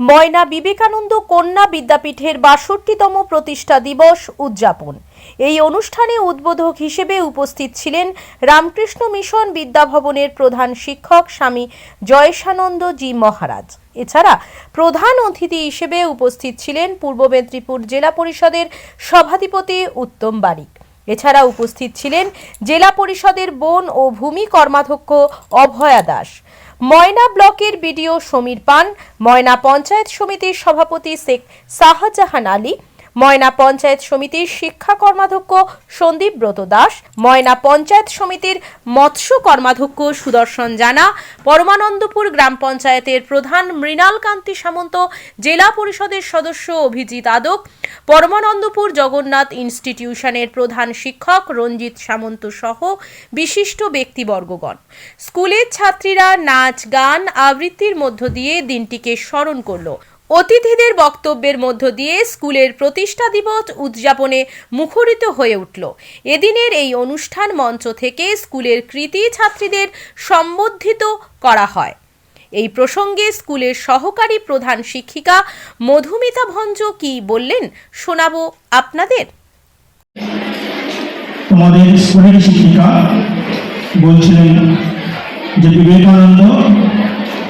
ময়না বিবেকানন্দ কন্যা বিদ্যাপীঠের বাষট্টিতম প্রতিষ্ঠা দিবস উদযাপন। এই অনুষ্ঠানে উদ্বোধক হিসেবে উপস্থিত ছিলেন রামকৃষ্ণ মিশন বিদ্যাভবনের প্রধান শিক্ষক স্বামী জয়েশানন্দ জি মহারাজ। এছাড়া প্রধান অতিথি হিসেবে উপস্থিত ছিলেন পূর্ব মেদিনীপুর জেলা পরিষদের সভাধিপতি উত্তম বারিক। এছাড়া উপস্থিত ছিলেন জেলা পরিষদের বন ও ভূমি কর্মাধ্যক্ষ অভয়া দাস। ময়না ব্লকের বিডিও সমীর পান ময়না পঞ্চায়েত সমিতির সভাপতি শেখ শাহজাহান আলী ময়না পঞ্চায়েত সমিতির শিক্ষা কর্মাধ্যক্ষ সন্দীপ ব্রত দাস, ময়না পঞ্চায়েত সমিতির মৎস্য কর্মাধ্যক্ষ সুদর্শন জানা, পরমানন্দপুর গ্রাম পঞ্চায়েতের প্রধান মৃণাল কান্তি সামন্ত, জেলা পরিষদের সদস্য অভিজিৎ আদক, পরমানন্দপুর জগন্নাথ ইনস্টিটিউশনের প্রধান শিক্ষক রঞ্জিত সামন্ত সহ বিশিষ্ট ব্যক্তিবর্গগণ। স্কুলের ছাত্রীরা নাচ, গান আবৃত্তির মধ্য দিয়ে দিনটিকে স্মরণ করল। অতিথিদের বক্তব্যের মধ্য দিয়ে স্কুলের প্রতিষ্ঠা দিবস উদযাপনে মুখরিত হয়ে উঠল। এদিনের এই অনুষ্ঠান মঞ্চ থেকে স্কুলের কৃতি ছাত্রীদের সম্বোধিত করা হয়। এই প্রসঙ্গে স্কুলের সহকারী প্রধান শিক্ষিকা মধুমিতা ভঞ্জ কি বললেন শোনাবো আপনাদের। তোমাদের স্কুলের শিক্ষিকা বলছিলেন যে বিবেকানন্দ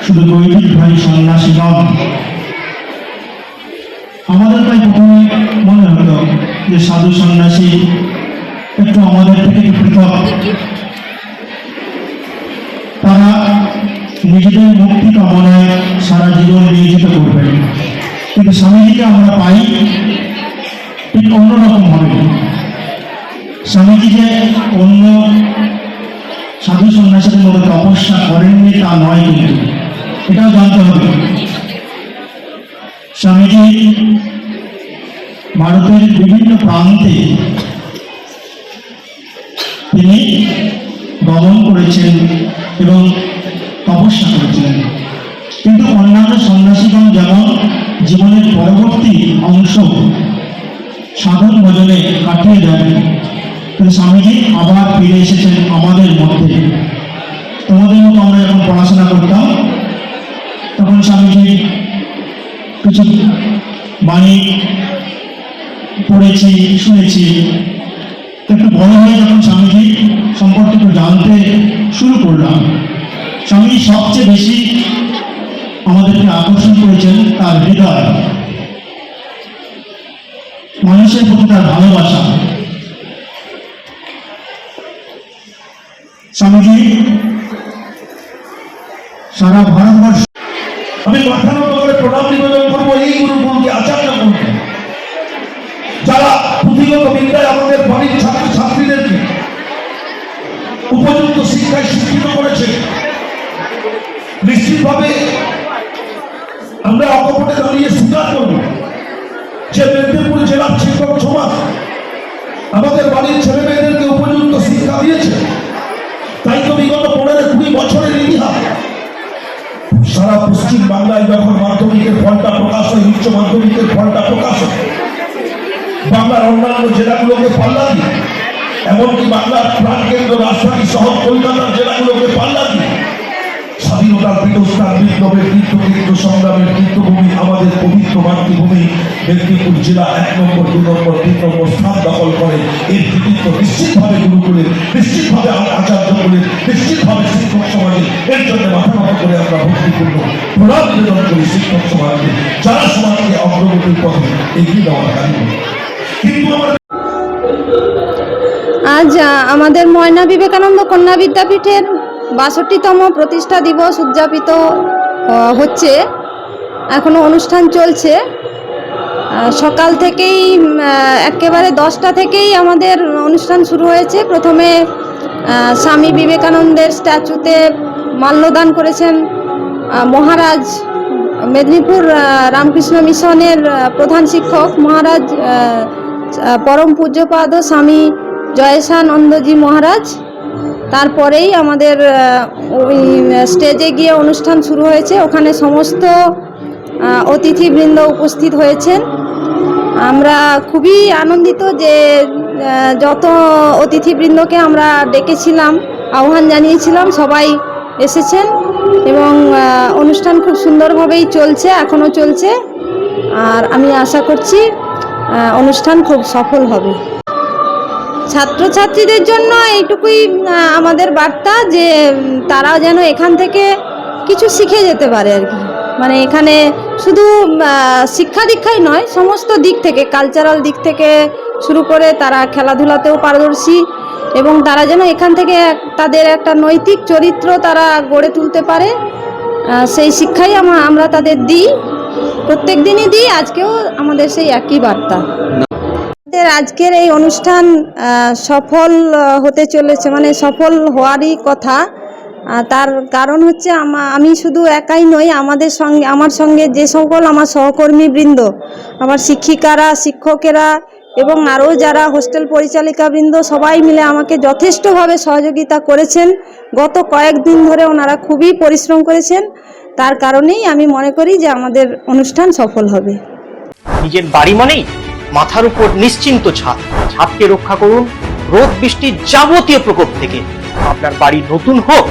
শুধু দৈনিক ভাই সন্ন্যাসী নন আমাদের তাই প্রথমে মনে হলো যে সাধু সন্ন্যাসী একটু আমাদের থেকে পৃথক। তারা নিজেদের মুক্তি কামনায় সারা জীবন নিয়োজিত করবেন। কিন্তু স্বামীজিকে আমরা পাই ঠিক অন্যরকম হবে স্বামীজি যে অন্য সাধু সন্ন্যাসীদের মতো তপস্যা করেননি তা নয় কিন্তু। এটাও জানতে হবে। স্বামীজি ভারতের বিভিন্ন প্রান্তে তিনি গমন করেছেন এবং তপস্যা করেছিলেন কিন্তু অন্যান্য সন্ন্যাসীগণ যেমন জীবনের পরবর্তী অংশ সাধন ভজনে কাটিয়ে দেন, কিন্তু স্বামীজি আবার ফিরে এসেছেন আমাদের মধ্যে। তোমাদের মতো আমরা যখন পড়াশোনা করতাম, তখন স্বামীজি বাণী পড়েছি, শুনেছি। একটু বড় হয়ে যখন স্বামীজি সম্পর্কে একটু জানতে শুরু করলাম, স্বামী সবচেয়ে বেশি আমাদেরকে আকর্ষণ করেছেন তার হৃদয়। মানুষের প্রতি তার ভালোবাসা। স্বামীজি সারা ভারতবর্ষ আমি মাথার মতো করে প্রণাম নিবেদন করব এই গুরুকুলকে আচার্য করতে যারা আমাদের বাড়ির ছেলে মেয়েদেরকে উপযুক্ত শিক্ষা দিয়েছে। তাই তো বিগত পনেরো কুড়ি বছরের ইতিহাস। সারা পশ্চিম বাংলায় যখন মাধ্যমিকের ফলটা প্রকাশ হয়, উচ্চ মাধ্যমিকের ফলটা প্রকাশ হয় বাংলার অন্যান্য জেলাগুলোকে পাল্লা দিয়ে, এমনকি বাংলার প্রাণকেন্দ্র রাজধানী শহর কলকাতার জেলাগুলোকে পাল্লা দিয়ে, স্বাধীনতার বিরোধতার বিপ্লবের তীর্থক্ষেত্র সংগ্রামের তীর্থভূমি আমাদের পবিত্র মাতৃভূমি মেদিনীপুর জেলা এক নম্বর, দু নম্বর, তিন নম্বর স্থান দখল করে, এর কৃতিত্ব নিশ্চিতভাবে গুরুকুলের নিশ্চিতভাবে আমার আচার্য কুলের, নিশ্চিতভাবে শিক্ষক সমাজের, এর জন্য মাথা মাথা করে আমরা ভক্তিপূর্ণ প্রণাম নিবেদন করি শিক্ষক সমাজকে, যারা সমাজকে অগ্রগতির পথে এগিয়ে দেওয়ার কারণ আজ আমাদের ময়না বিবেকানন্দ কন্যা বিদ্যাপীঠের বাষট্টিতম প্রতিষ্ঠা দিবস উদযাপিত হচ্ছে। এখনও অনুষ্ঠান চলছে। সকাল থেকেই একেবারে দশটা থেকেই আমাদের অনুষ্ঠান শুরু হয়েছে। প্রথমে স্বামী বিবেকানন্দের স্ট্যাচুতে মাল্যদান করেছেন মহারাজ মেদিনীপুর রামকৃষ্ণ মিশনের প্রধান শিক্ষক মহারাজ পরম পূজ্যপাদ স্বামী জয়সানন্দজি মহারাজ। তারপরেই আমাদের ওই স্টেজে গিয়ে অনুষ্ঠান শুরু হয়েছে। ওখানে সমস্ত অতিথিবৃন্দ উপস্থিত হয়েছেন। আমরা খুবই আনন্দিত যে যত অতিথিবৃন্দকে আমরা ডেকেছিলাম, আহ্বান জানিয়েছিলাম, সবাই এসেছেন এবং অনুষ্ঠান খুব সুন্দরভাবেই চলছে, এখনও চলছে। আর আমি আশা করছি অনুষ্ঠান খুব সফল হবে। ছাত্রছাত্রীদের জন্য এইটুকুই আমাদের বার্তা যে তারা যেন এখান থেকে কিছু শিখে যেতে পারে আর কি। মানে এখানে শুধু শিক্ষা দীক্ষাই নয়, সমস্ত দিক থেকে কালচারাল দিক থেকে শুরু করে তারা খেলাধুলাতেও পারদর্শী এবং তারা যেন এখান থেকে তাদের একটা নৈতিক চরিত্র তারা গড়ে তুলতে পারে। সেই শিক্ষাই আমরা তাদের দিই। প্রত্যেক দিনই দিই, আজকেও আমাদের সেই একই বার্তা। আমাদের আজকের এই অনুষ্ঠান সফল হতে চলেছে মানে সফল হওয়ারই কথা। তার কারণ হচ্ছে আমি শুধু একাই নই, আমাদের সঙ্গে, আমার সঙ্গে যে সকল আমার সহকর্মী বৃন্দ, আমার শিক্ষিকারা, শিক্ষকেরা এবং আরও যারা হোস্টেল পরিচালিকা বৃন্দ, সবাই মিলে আমাকে যথেষ্টভাবে সহযোগিতা করেছেন। গত কয়েকদিন ধরে ওনারা খুবই পরিশ্রম করেছেন। তার কারণেই আমি মনে করি যে আমাদের অনুষ্ঠান সফল হবে। নিজের বাড়ি মানেই মাথার উপর নিশ্চিন্ত ছাদ। ছাদকে রক্ষা করুন রোদ বৃষ্টির যাবতীয় প্রকোপ থেকে। আপনার বাড়ি নতুন হোক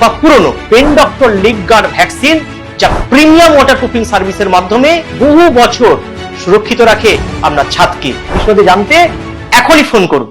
বা পুরনো, pen doctor leak guard vaccine যা প্রিমিয়াম ওয়াটার প্রুফিং সার্ভিসের মাধ্যমে বহু বছর সুরক্ষিত রাখে আপনার ছাদকে। বিশদে জানতে এখনই ফোন করুন।